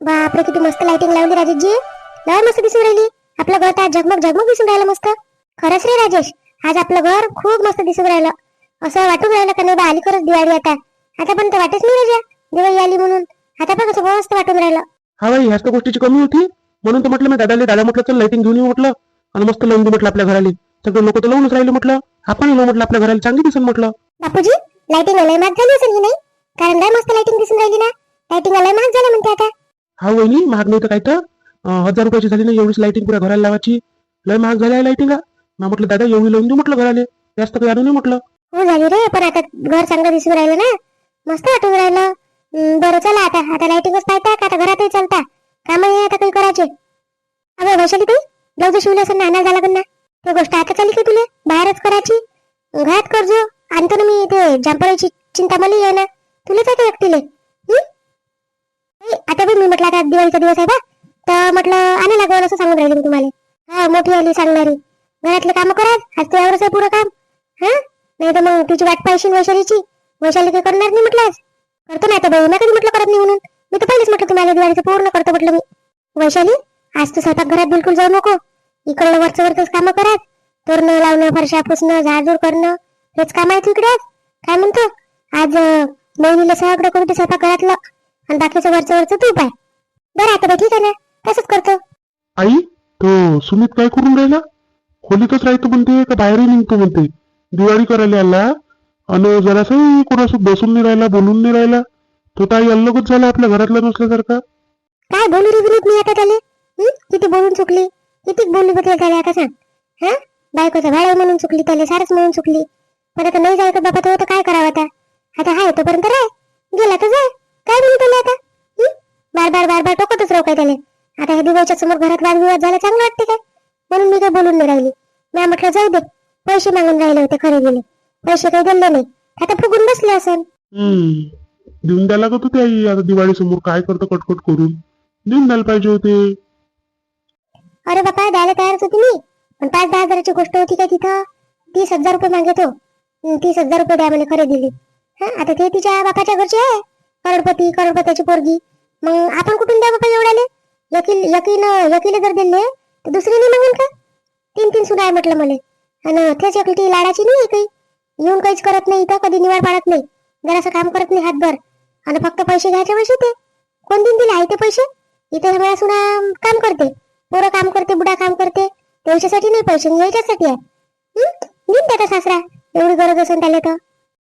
बापरे किती मस्त लाइटिंग लावली राजेशजी. लय मस्त दिसून राहिली. आपलं घर तर झगमग झगमग दिसून राहिलं मस्त. खरंच रे राजेश आज आपलं घर खूप मस्त दिसून राहिलं. असं वाटून राहिलं का नाही बा आली खरंच दिवाळी आता. आता पण तर वाटच नाही राजा दिवाळी आली म्हणून. आता पण कसं मस्त वाटून राहिलं. हा बाई ह्याच तर गोष्टीची कमी होती. म्हणून तर म्हटलं मी दादाले दादा म्हटलं चल लाइटिंग घेऊन येऊ म्हटलं. आणि मस्त लावून देऊ म्हटलं आपल्या घराला. सगळे लोक तर लावूनच राहिले म्हटलं. आपण लावू म्हटलं आपल्या घराला. चांगली दिसेल म्हटलं. बापूजी लाइटिंग लय महाग झाली असेल ही नाही? कारण लय मस्त लाइटिंग दिसून राहिली ना लाइटिंग लय महाग झालं म्हणते आता हा वहिनी महाग नाही तर काय तर? हजार रुपयाची झाली ना एवढीच लाईटिंग पुऱ्या घराला लावायची. लय महाग झाली आहे लाईटिंग म्हटलं दादा एवढी लावून देऊ म्हटलं घराले. जास्त काही आणू नाही म्हटलं. हो झाली रे. पण आता घर चांगलं दिसून राहिलं ना. मस्त वाटून राहिलं. बरं चला आता. आता लाईटिंगच पाहता का? आता घरातही चालता. काम आहे आता काही करायचे. अगं वैशाली ताई ब्लाऊज शिवले असं नाना झाला पण ना ते गोष्ट आता चालली का तुला? बाहेरच करायची. घरात करजो आणतो ना मी ते जांभळीची चिंता मला ये ना. तुलाच आता एकटीले. आता बी मी म्हटलं आता दिवाळीचा दिवस आहे बा. तर म्हटलं आणा लागवड असं सांगून राहिले मी तुम्हाला. हा मोठी आली सांगणारी. घरातले काम करा आज तुझ्यावरच आहे पुरं काम. हा? नाही तर मग तुझी वाट पाहिजे वैशालीची. वैशाली काही करणार नाही म्हटलं आज. करतो ना आता बाई मी कधी म्हटलं करत नाही म्हणून. मी तर पहिलेच म्हटलं तुम्हाला दिवाळीचं पूर्ण करतो म्हटलं मी. वैशाली आज तू स्वतः घरात बिलकुल जाऊ नको. इकडलं वरचं वरच कामं करत तोरणं लावणं फरशा पुसणं झाडझूड करणं हेच काम आहे तिकडे काय म्हणतो? आज बहिणीला सगळं करून ते स्वतः घरातलं? आणि बाकीचं वरचं वरचं तू पाय. बरं आता बाई ठीक आहे ना? तसंच करतो. आई तो सुमित काय करून राहिला? खोलीतच राहतो म्हणते का बाहेरही निघतो म्हणते? दिवाळी करायला आला आणि जरासं कोणासोबत बसून नाही राहिला बोलून नाही राहिला. तो ताई अल्लगच झाला आपल्या घरातला नसल्यासारखा. काय बोलू रे विनीत मी आता त्याले? हं? किती बोलून चुकली? किती बोलली बघ त्याला आता सांग. हा? बायकोचं भाडं म्हणून चुकली त्याला सारच म्हणून चुकली. पण आता नाही जायचं बाबा तो तर काय करावं आता? आता हाय तोपर्यंत राय गेला तर जाय काय बोलू त्याला आता? बार बार बार बार टोकतच राहू काय त्याला? आता हे दिवाळीच्या समोर घरात वादविवाद झाला चांगलं वाटते काय? म्हणून मी काय बोलून नाही राहिली. मी म्हटलं जाऊ दे पैसे मागून राहिले होते खरेदीले पैसे काही दिले नाही. आता फुगून बसले असेल देऊन द्यायला लागत होते आई आता दिवाळी समोर काय करतो कटकट करून? देऊन द्यायला पाहिजे होते. अरे बापा द्यायला तयारच होती मी. पण पाच दहा हजाराची गोष्ट होती काय तिथं? तीस हजार रुपये मागतो हं, तीस हजार रुपये द्या मला खरेदीले. हा? आता ते तिच्या बापाच्या घरचे आहे. करोडपती करोडपतीची पोरगी. मग आपण कुठून द्या बाबा एवढ्याले? यकील यकीन यकील जर दिले तर दुसरी नाही मागेल का? तीन तीन सुना आहे म्हटलं मला. आणि तेच एकटी लाडाची नाही आहे काही. येऊन काहीच करत नाही इथं कधी निवाड पाडत नाही. जरासं काम करत नाही हातभर. आणि फक्त पैसे घ्यायचे पैसे ते कोण दिन दिले आहे ते पैसे? इथे मला सुना काम करते. पोरं काम करते बुडा काम करते. त्यांच्यासाठी नाही पैसे यायच्यासाठी आहे. दिन त्याचा सासरा? एवढी गरज असेल त्याला तर.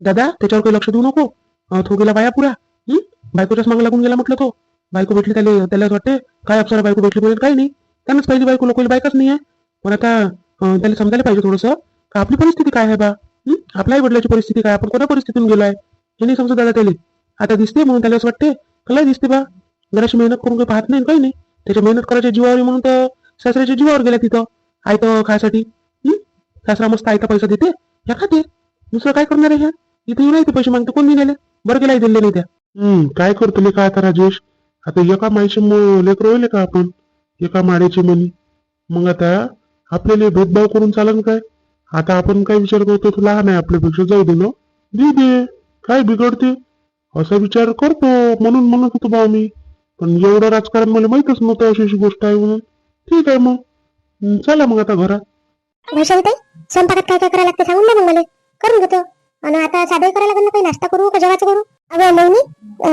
दादा त्याच्यावर काही लक्ष देऊ नको. अं, तो गेला बाया पुरा. हम्म बायकोच्याच मागे लागून गेला म्हटलं तो. बायको भेटली त्याला त्याला वाटते काय अप्सरा बायको भेटली म्हणजे काही नाही. त्यांनाच पाहिजे बायको लोकांना बायकाच नाही आहे पण आता त्याला समजायला पाहिजे थोडंसं. का आपली परिस्थिती काय आहे बा? आपल्याही आपल्या वडिलाची परिस्थिती काय? आपण कोणत्या परिस्थितीतून आहे हे नाही समजत दादा त्याला. आता दिसते म्हणून त्याला असं वाटते कला दिसते बा. जराशी मेहनत करून काही पाहत नाही काही नाही. त्याच्या मेहनत करायच्या जीवावर म्हणून तर सासऱ्याच्या जीवावर गेला तिथं. आयतं खायसाठी. सासरा मस्त आयता पैसा देते. या खाते. दुसरं काय करणार आहे ह्या? इथे येऊन ते पैसे मागते. कोण दिलेले बरं गेला दिले नाही त्या. हम्म काय करतो का आता राजेश? आता एका माईचे लेकर होईल का आपण? एका माड्याची मनी मग आता आपल्याला भेदभाव करून चालन काय? आता आपण काय विचार करतो? तो लहान आहे आपल्यापेक्षा जाऊ दे ना. दे दे काय बिघडते? असा विचार करतो म्हणून म्हणत होतो बा मी पण एवढं राजकारण मला माहितच नव्हतं अशी अशी गोष्ट आहे म्हणून. ठीक आहे मग. चला मग आता घरात. वैशाली ताई स्वयंपाकात काय काय करायला लागते सांगून द्या मग मला. करून घेतो आणि आता साधं करायला लागलं काही नाश्ता करू का जेवायचं करू? अगं मौनी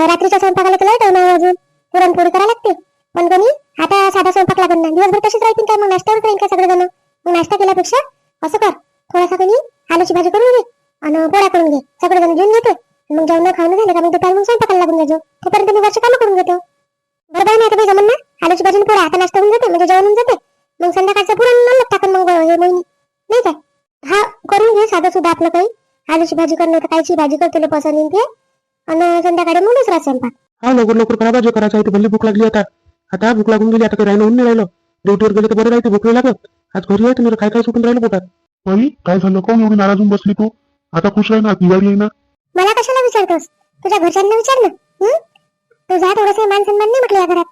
रात्रीच्या स्वयंपाकाला तर लाइट अजून. पुरणपोळी करायला लागते. पण कोणी आता साधा स्वयंपाक लागत नाही दिवसभर तशीच राहतील काय? मग नाश्त्यावर करेन काय सगळेजण? मग नाश्ता केल्यापेक्षा असं कर. थोडासा कोणी आलूची भाजी करून घे आणि पोळ्या करून घे. सगळेजण घेऊन घेते. मग जेवण खाऊन झाले का मग दुपारी मग स्वयंपाकाला लागून जायचो. तोपर्यंत मी वरचे कामं करून घेतो. बरोबर नाही ना? आता जमन ना आलूची भाजी पोळ्या. आता नाश्ता होऊन जाते. म्हणजे जेवण होऊन जाते. मग संध्याकाळचं पुरण टाकून मग हे मोहिनी. नाही काय हा करून घे. साधं सुद्धा आपलं काही. आलूची भाजी करणं तर कायची भाजी कर तुला पसंत येईन ते. आणि संध्याकाळी मग दुसरा स्वयंपाक. हा लवकर लवकर करा भाजी करायचं आहे? ते भल्ली भूक लागली आता. आता भूक लागून गेली आता काही राहिलं होऊन नाही राहिलं ड्युटीवर गेलं तर बरं राहते भूक नाही लागत. आज घरी आहे तुम्ही काय काय सुटून राहिलं पोटात. बाई काय झालं? कोण एवढी नाराज होऊन बसली तू? आता खुश आहे ना दिवाळी आहे ना. मला कशाला विचारतोस? तुझ्या घरच्यांना विचार ना हं? तुझा थोडस मान सन्मान नाही म्हटलं या घरात.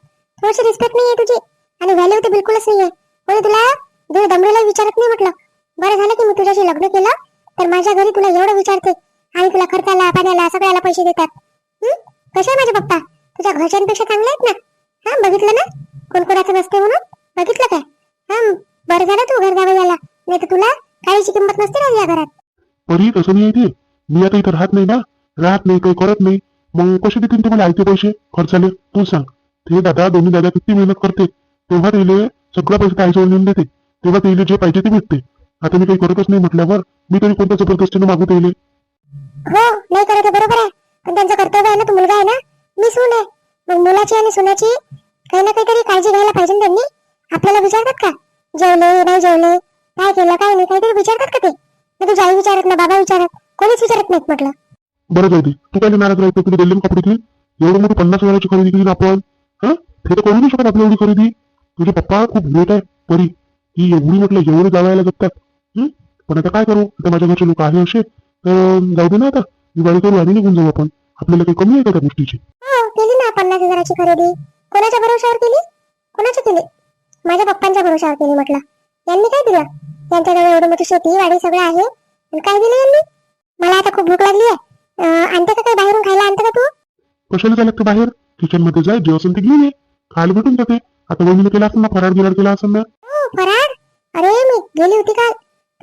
थोडीशी रिस्पेक्ट नाहीये तुझी. आणि व्हॅल्यू तर बिलकुलच नाहीये कोणी तुला तुझ्या दमडीला विचारत नाही म्हटलं? बरं झालं की मी तुझ्याशी लग्न केलं तर माझ्या घरी तुला एवढं विचारते. आणि तुला खर्चाला पाण्याला सगळ्याला पैसे देतात. कसे आहे माझे पप्पा? तुझ्या घरच्यांपेक्षा चांगले आहेत ना? हा बघितलं ना? कोण कोणाचं नसते म्हणून? बघितलं काय? हा बरं झालं तू घर जावं याला नाही तर तुला काहीची किंमत नसते ना या घरात. परी तसं नाही आहे ते. मी आता इथं राहत नाही ना. राहत नाही काही करत नाही. मग कसे देतील तुम्हाला आयते पैसे? खर्चाले? तू सांग. ते दादा दोन्ही दादा किती मेहनत करते. तेव्हा तिले सगळं पैसे काय नेऊन देते. तेव्हा त्याला जे पाहिजे ते भेटते. आता मी काही करतच नाही म्हटल्यावर मी तरी कोणत्या जबरदस्तीनं मागू त्याले हो नाही करत बरोबर आहे. पण त्यांचं कर्तव्य आहे ना तू मुलगा आहे ना मी सून आहे. मग मुलाची आणि सुनाची काही ना काहीतरी काळजी घ्यायला पाहिजे त्यांनी. आपल्याला विचारतात का? जेवले नाही जेवले काय केलं काय नाही काहीतरी विचारतात का ते? तुझी आई विचारत ना बाबा विचारत कोणीच विचारत नाहीत म्हटलं. बरं जाऊ दे. तू काय नाराज राहतो? तुला दिले कपडे ती एवढं मोठी पन्नास हजाराची खरेदी केली आपण हा? ते तर करू नाही शकत आपली एवढी खरेदी. तुझे पप्पा खूप ग्रेट आहे परी ही एवढी म्हटलं एवढे जावायला जगतात. पण आता काय करू? आता माझ्या घरचे लोक आहे असे. तर जाऊ दे ना आता. दिवाळी करू आणि निघून जाऊ आपण. आपल्याला काही कमी आहे का त्या गोष्टीची? हो केली ना पन्नास हजाराची खरेदी. कोणाच्या भरोशावर केली? कोणाच्या केली? माझ्या पप्पांच्या भरोशावर केली म्हटलं. यांनी काय दिलं? यांच्याजवळ एवढी मोठी शेती वाडी सगळं आहे. आणि काय दिलं यांनी? मला आता खूप भूक लागली आहे. आणते का काही बाहेरून खायला? आणते का तू? कशाला जायला लागतं बाहेर? किचनमध्ये जाय जे असेल ते घेऊन ये. खायला भेटून जाते. आता वहिनीने केला असेल ना फराळ गिराड केला असेल ना? हो फराळ? अरे मी गेली होती काल.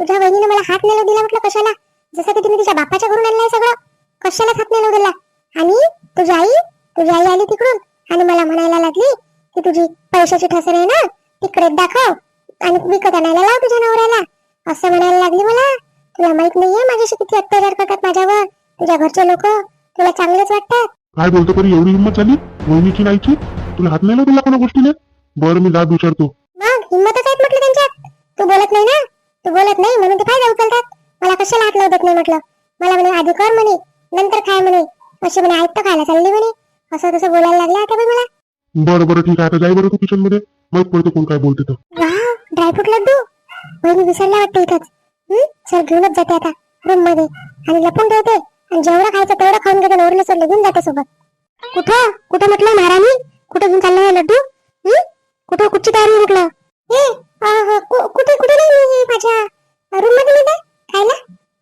तुझ्या बहिणीने मला हात नेलो दिला म्हटलं कशाला? जसं की तिने तिच्या बापाच्या घरून आणलाय सगळं. कशाला हात नेलो दिला? आणि तुझी आई? तुझी आई आली तिकडून आणि मला म्हणायला लागली की तुझी पैशाची ठसर आहे ना तिकडे दाखव आणि विकत आणायला लाव तुझ्या नवऱ्याला. असं म्हणायला लागली मला. तुला माहीत नाहीये माझ्याशी किती अत्याचार करतात माझ्यावर. तुझ्या घरचे लोक तुला चांगलेच वाटतात. काय बोलतो तरी एवढी हिंमत झाली? वहिनीची नाहीची तुला हात नाही तुला कोणा गोष्टीने? बरं मी दाद विचारतो. मग हिंमतच आहेत म्हटलं त्यांच्यात. तू बोलत नाही ना? तू बोलत नाही म्हणून ते फायदा उचलतात. मला कशाला हात लावत नाही म्हटलं. मला म्हणे आधी कर म्हणे नंतर खाय म्हणे. असे म्हणे ऐकतं खायला चालली म्हणे. असं तसं बोलायला लागलं आता मला. बरं बरं ठीक आहे. आता बरं तू किचनमध्ये माहीत पडते कोण काय बोलते तर. Dry fruit laddu? बहिणी विसरल्या वाटतं इथंच? चल घेऊनच जाते आता रूममध्ये आणि लपून ठेवते. आणि जेवढं खायचं तेवढं खाऊन घेते नवरीला सोडले घेऊन जाते सोबत. कुठं? कुठं म्हटलं महाराणी? कुठं घेऊन चाललं लड्डू? कुठं कुठची तयारी म्हटलं? कुठे कुठे नाही मी माझ्या? रूममध्ये नाही खायला?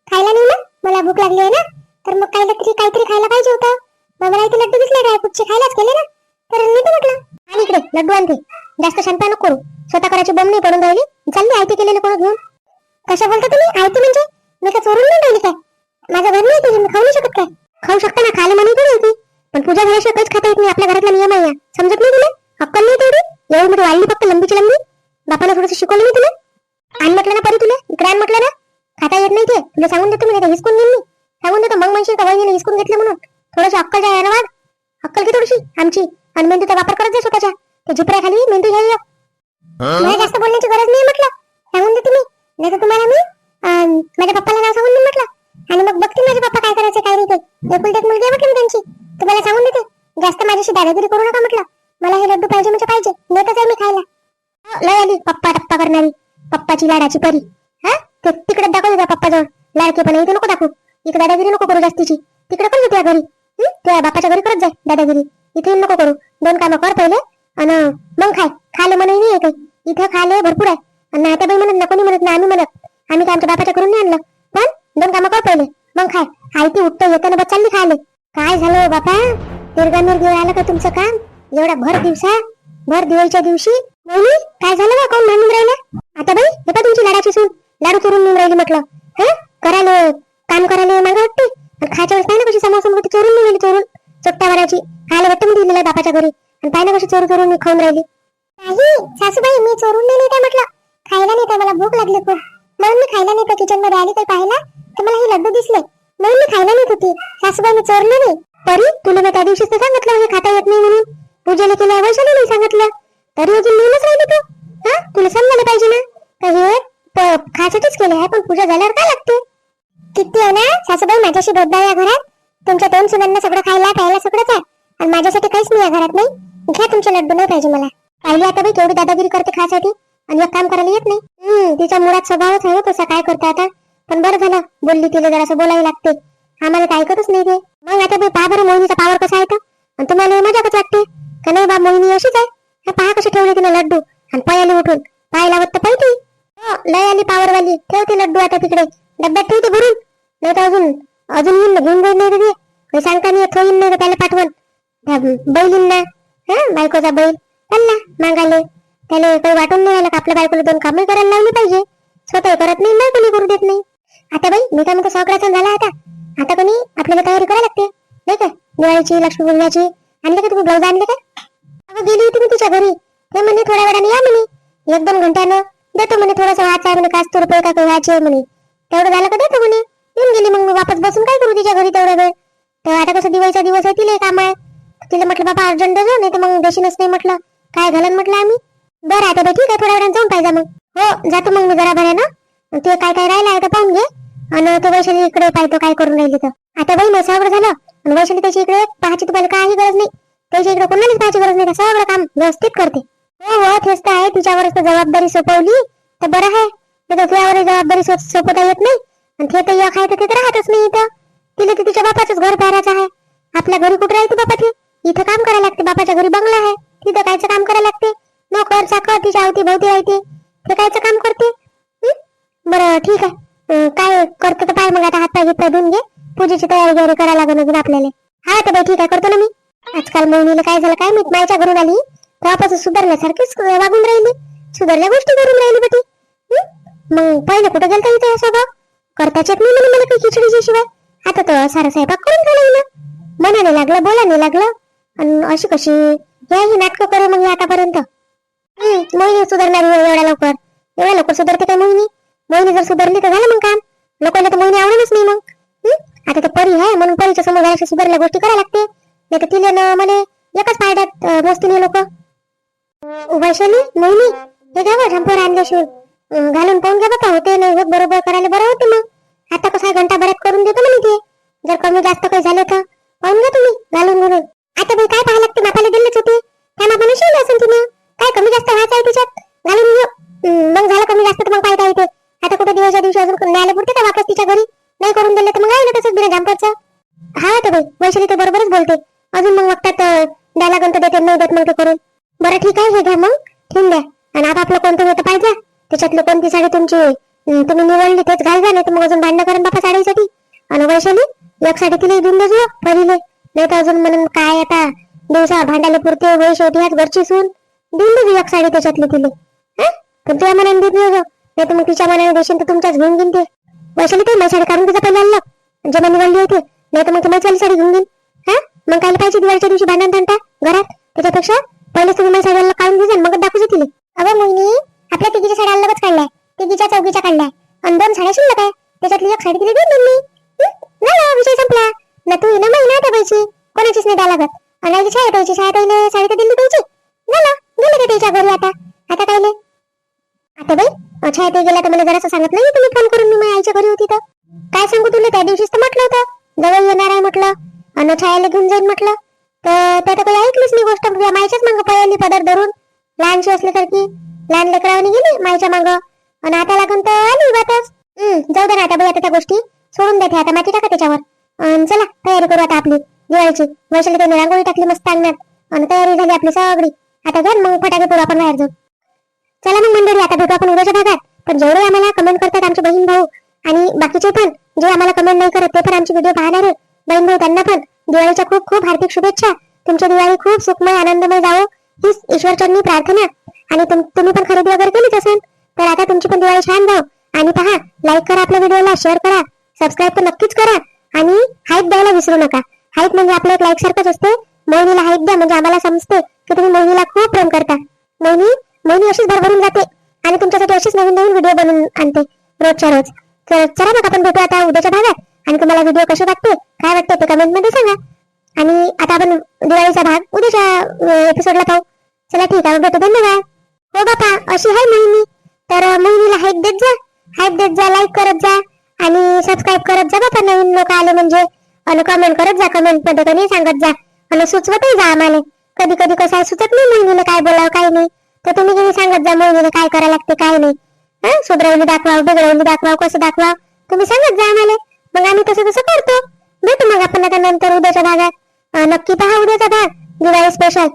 खायला नाही ना मला भूक लागली आहे ना? तर मग काहीतरी तरी काहीतरी खायला पाहिजे होतं. मग मला इथे लड्डू दिसले ड्रायफ्रूटचे खायलाच गेले ना? तर मी तर म्हटलं आणि इकडे लड्डू आणते. जास्त शंका नको करू. स्वतः करायची बंद नाही पडून राहिली. चालली आयती केलेलं कोण घेऊन? कशा बोलता तुम्ही? आयती म्हणजे? मी का चोरून नाही राहिली काय? माझं घर नाही केली मी खाऊ नाही शकत काय? खाऊ शकता ना खायला म्हणून थोडी होती पण तुझ्या घराशिवाय काहीच खाता येत नाही. आपल्या घरातला नियम आहे समजत नाही तुला? अक्कल नाही तेवढी? एवढी मोठी वाढली फक्त लंबीची लंबी? बापाला थोडंसं शिकवलं मी तुला. आण म्हटलं ना परी तुला इकडे आण म्हटलं ना. खाता येत नाही ते. तुला सांगून देतो मी नाही हिसकून घेईन मी. सांगून देतो मग म्हणशील का वहिनीने हिसकून घेतले म्हणून? थोडीशी अक्कल जाय ना वाढ अक्कल घे थोडीशी आमची. आणि मेंदूचा वापर करत जा स्वतःच्या. त्या झुपऱ्या खाली मेंदू घ्यायला मला जास्त बोलण्याची गरज नाही म्हटलं. सांगून देते मी. नाही तर तुम्हाला मी अं, माझ्या पप्पाला नाव सांगून देईन म्हटलं. आणि मग बघतील माझे पप्पा काय करायचे काय नाही ते. एकुलती एक मुलगी आहे म्हटलं मी त्यांची. तुम्हाला सांगून देते. जास्त माझ्याशी दादागिरी करू नका म्हटलं. मला हे लड्डू पाहिजे म्हणजे पाहिजे. नेतच आहे मी खायला. लय आली पप्पा टप्पा करणारी पप्पाची लाडाची परी. हा? ते तिकडे दाखव तुझ्या पप्पाजवळ. लाडकेपणा इथे नको दाखवू. इकडे दादागिरी नको करू जास्तीची. तिकडे पण तुझ्या घरी? त्या बापाच्या घरी करत जाय दादागिरी. इथे येऊन नको करू. दोन कामं कर पहिले आणि मग खाय. खाले म्हणून नाही काही. इथं खाले भरपूर आहे. आणि आता बाई म्हणत ना कोणी म्हणत ना आम्ही म्हणत. आम्ही काय आमच्या बापाच्या करून नाही आणलं. पण दोन कामं कर पहिले मग खाय. आई ती उठतं येताना बस चालली खायले काय झालं हो बापा? तिरगामीर घेऊन आलं का तुमचं काम? एवढा भर दिवसा भर दिवाळीच्या दिवशी नाही काय झालं बा कोण म्हणून राहिलं? आता बाई हे का तुमची लाडाची सून. लाडू चोरून नेऊन राहिली म्हटलं. हा करायला काम करायला मागं वाटते? खायच्या वेळेस कशी समोर समोर चोरून नेऊन राहिली चोरून? चोट्टा वराची खायला वाटतं मी दिलेलं बापाच्या घरी. आणि पाहिलं कशी चोरू चोरून खाऊन राहिली. नाही सासूबाई मी चोरून नाही नेते म्हटलं? खायला नेते मला भूक लागली खूप. म्हणून मी खायला नेते किचनमध्ये आली तर पाहिला तर मला हे लड्डू दिसले. म्हणून मी खायला नेत होती. सासूबाई मी चोरले नाही तरी तुला मी त्या दिवशीच तर सांगितलं हे खाता येत नाही म्हणून. पूजेला केल्या झालं तिला जरासं बोलावी लागते. आम्हाला काय ऐकतच नाही ते. मग आता बाई पहा बरं मोहिनीचा पावर कसा आहे तर. आणि तुम्हाला मजाकच वाटते का नाही बा मोहिनी अशीच आहे? हा पहा कसे ठेवले तिला लड्डू. आणि पायाली उठून. पाय लावत तर पाहिजे हो, लय आली पावर वाली. ठेवते लड्डू आता तिकडे. का दिवाळीची लक्ष्मीपूजनाची आणले का तुम्ही ब्लाऊज आणले का? अगं गेली होती मी तिच्या घरी. ते म्हणे थोड्या वेळाने या म्हणे. एक दोन घंट्यानं देतो म्हणे थोडासा वाचा म्हणे काच तो रुपये का काही व्हायचे म्हणे. तेवढं झालं का देतो म्हणे. येऊन गेली मग मी वापस बसून काय करू तिच्या घरी तेवढा वेळ? तर आता कसं दिवाळीचा दिवस आहे तिला काम आहे. तिला म्हटलं बाबा अर्जंट देजो नाही तर मग देशीनच नाही म्हटलं. काय घालन म्हटलं आम्ही बरं आता बाई ठीक आहे थोड्या वेळानं जाऊन पाहिजे मग हो जातो मग मी जरा भऱ्यानं ते काय काय राहिलं आहे तर पाहून घे आणि तू वैशाली इकडे पाहतो काय करून राहिली तर आता बाई मग सगळं झालं. आणि वैशाली त्याच्या इकडे पाहायची तुम्हाला काही गरज नाही. त्याच्या इकडे कोणालाच पाहायची गरज नाही का सगळं काम व्यवस्थित करते. हो हो तेच तर आहे. तिच्यावरच तर जबाबदारी सोपवली. तर बरं आहे. तर तुझ्यावर जबाबदारी सोपवता येत नाही. आणि ते तर एक आहे तर ते तर राहतच नाही इथं. तिला तर तिच्या बापाचंच घर पाहायचं आहे. आपल्या घरी कुठं राहते बापा ती? इथं काम करायला लागते. बापाच्या घरी बंगला आहे. तिथं कायचं काम करायला लागते? नोकर चाकर तिच्या अवती भोवती राहते ते कायचं काम करते? बरं ठीक आहे. काय करतो तर पाय मग आता हात पाय घेत धुवून घे. पूजेची तयारी वगैरे करायला लागेल अजून आपल्याला. हा तर बाई ठीक आहे करतो ना मी. आजकाल मोहिनीला काय झालं काय मी माझ्या घरून आली. तेव्हापासून सुधारल्यासारखीच वागून राहिली. सुधारल्या गोष्टी करून राहिली बटी. मग पहिले कुठं गेलता इथे स्वभाव? करताच येत नाही मला काही खिचडीच्या शिवाय आता तर सारा स्वयंपाक करून झाला ना मनाने लागलं बोलाने लागलं. आणि अशी कशी हे ही नाटकं करे मग आतापर्यंत. मोहिनी सुधारणार एवढ्या लवकर. एवढ्या लवकर सुधारते काय मोहिनी? मोहिनी जर सुधारली तर झालं मग काम. लोकांना तर मोहिनी आवडेलच नाही मग. आता तर परी आहे म्हणून परीच्या समोर जायच्या सुधारल्या गोष्टी करायला लागते. नाही तर तिला ना मला एकच फायद्यात मोजतील लोक. वैशाली मोहिनी हे घ्या बा झंपर आणल्याशिवाय. अं, घालून पाहून घ्या बाबा होते नाही होत बरोबर करायला बरं होते मग. आता कसं आहे घंटा भरात करून देतो म्हणे ते. जर कमी जास्त काही झालं तर. पाहून घ्या तुम्ही घालून घालून आता बाई काय पाहायला लागते? बापाला दिलेच होते. त्या मापाने शिवले असेल तिने काय कमी जास्त व्हायचं आहे तिच्यात घालून घेऊ हं, मग झालं कमी जास्त तर मग पाहिजे येते आता कुठे दिवसच्या दिवशी अजून न्यायला पुरते का वापस तिच्या घरी नाही करून दिले तर मग आहे ना तसंच बिना झंपरचं हा तर बाई वैशाली तर बरोबरच बोलते अजून मग वाटतात द्यायला गंत देते नाही देत मग ते करून बरं ठीक आहे हे घ्या मग ठेवून द्या आणि आता आपलं कोणतं होतं पाहिजे त्याच्यातली कोणती साडी तुमची अं, तुम्ही निवडली तेच घाल जा नाही तर मग अजून भांडण करून बापा साडीसाठी आणि वैशाली एक साडी तिला देऊन देजो पहिले नाही तर अजून म्हणून काय आता दिवसा भांडायला पुरते वय शेवटी ह्याच घरची सून. देऊन देजो एक साडी त्याच्यातली तिले. पण तुझ्या मनाने देत नाही नाही तर मग तिच्या मनाने देशील तर तुमच्याच घेऊन घेईन ते. वैशाली ते माझी साडी काढून तिचा पहिला आणलं. जेव्हा निवडली होती. नाही तर मग ती माझी साडी घेऊन घेईन. हा? मग काय पाहिजे दिवाळीच्या दिवशी भांडण तांटा घरात? त्याच्यापेक्षा पहिले तुम्ही माझ्या साड्याला काढून घेजा मग दाखवू तिले. अगं मोहिनी आपल्या तिघीच्या साड्या अलगच काढल्या. तिघीच्या चौकीच्या काढल्या. आणि दोन साड्या शिल्लक आहे. त्याच्यातली एक साडी तिला देऊन देईन मी विषय संपला. ना तू ना महिना त्या कोणाचीच नाही द्या लागत आणि आईची छाया पाहिजे छाया ताईने साडी तर दिली पाहिजे झालं गेले का त्याच्या घरी आता? आता कायले? आता बाई अं, छाया ताई तर मला जरासं सांगितलं नाही तुम्ही फोन करून मी माझ्या आईच्या घरी होती तर. काय सांगू तुला त्या दिवशीच तर म्हटलं होतं. जवळ येणार आहे म्हटलं आणि छायाला घेऊन जाईन म्हटलं. तर त्या तर काही ऐकलीच नाही गोष्ट तुझ्या मायच्याच मागं पळाली पदर धरून. लहानशी असल्यासारखी लहान लेकरावानी गेली मायच्या मागं. आणि आता लागून तर आली बातच जाऊ दे ना आता बाई आता त्या गोष्टी. सोडून देते आता माती टाका त्याच्यावर. चला तयारी करू आता आपली. दिवाळीची वैशाली त्याने रांगोळी टाकली मस्त अंगणात. आणि तयारी झाली आपली सगळी. आता घर मग फटाके पुढे आपण बाहेर जाऊ. चला मग मंडळी आता भेटू आपण उद्याच्या भागात. पण जेवढे आम्हाला कमेंट करतात आमचे बहीण भाऊ आणि बाकीचे पण जे आम्हाला कमेंट नाही करत ते पण आमचे व्हिडिओ पाहणार आहेत. बहीण भाऊ त्यांना पण दिवाळीच्या खूप खूप हार्दिक शुभेच्छा. तुमच्या दिवाळी खूप सुखमय आनंदमय जावो. हीच ईश्वरचरणी प्रार्थना. आणि तुम्ही पण खरेदी वगैरे केलीच असेल तर आता तुमची पण दिवाळी छान जाऊ आणि पहा लाईक करा आपल्या व्हिडिओला शेअर करा. सबस्क्राईब तर नक्कीच करा. आणि हाईप द्यायला विसरू नका. हाईक म्हणजे आपल्या एक लाईक सारखंच असते. मोहिनीला हाईक द्या म्हणजे आम्हाला समजते की तुम्ही मोहिनीला खूप प्रेम करता. मोहिनी मोहिनी अशीच भरभरून जाते आणि तुमच्यासाठी अशीच नवीन नवीन व्हिडिओ बनवून आणते रोजच्या रोज. तर चला मग आपण भेटू आता उद्याच्या भागात आणि तुम्हाला व्हिडिओ कसे वाटते काय वाटते ते कमेंटमध्ये सांगा. आणि आता आपण दिवाळीचा भाग उद्याच्या एपिसोडला पाहू. चला ठीक आहे भेटू. धन्यवाद. हो बापा अशी आहे मोहिनी. तर मोहिनीला हाईप देत जा. हाईप देत जा लाईक करत जा. आणि सबस्क्राईब करत जा बापा नवीन लोक आले म्हणजे. आणि कमेंट करत जा कमेंटमध्ये कधी सांगत जा. आणि सुचवतही जा आम्हाला. कधी कधी कसं आहे सुचत नाही मोहिनीला काय बोलावं काय नाही. तर तुम्ही कधी सांगत जा मोहिनीला काय करायला लागते काय नाही. हं? सुधरवली दाखवा बिघडवली दाखवा कसं दाखवा तुम्ही सांगत जा आम्हाला. मग आम्ही तसं तसं करतो. भेटू मग आपण आता नंतर उद्याच्या भागात. नक्की पहा उद्याचा भाग. दिवाळी स्पेशल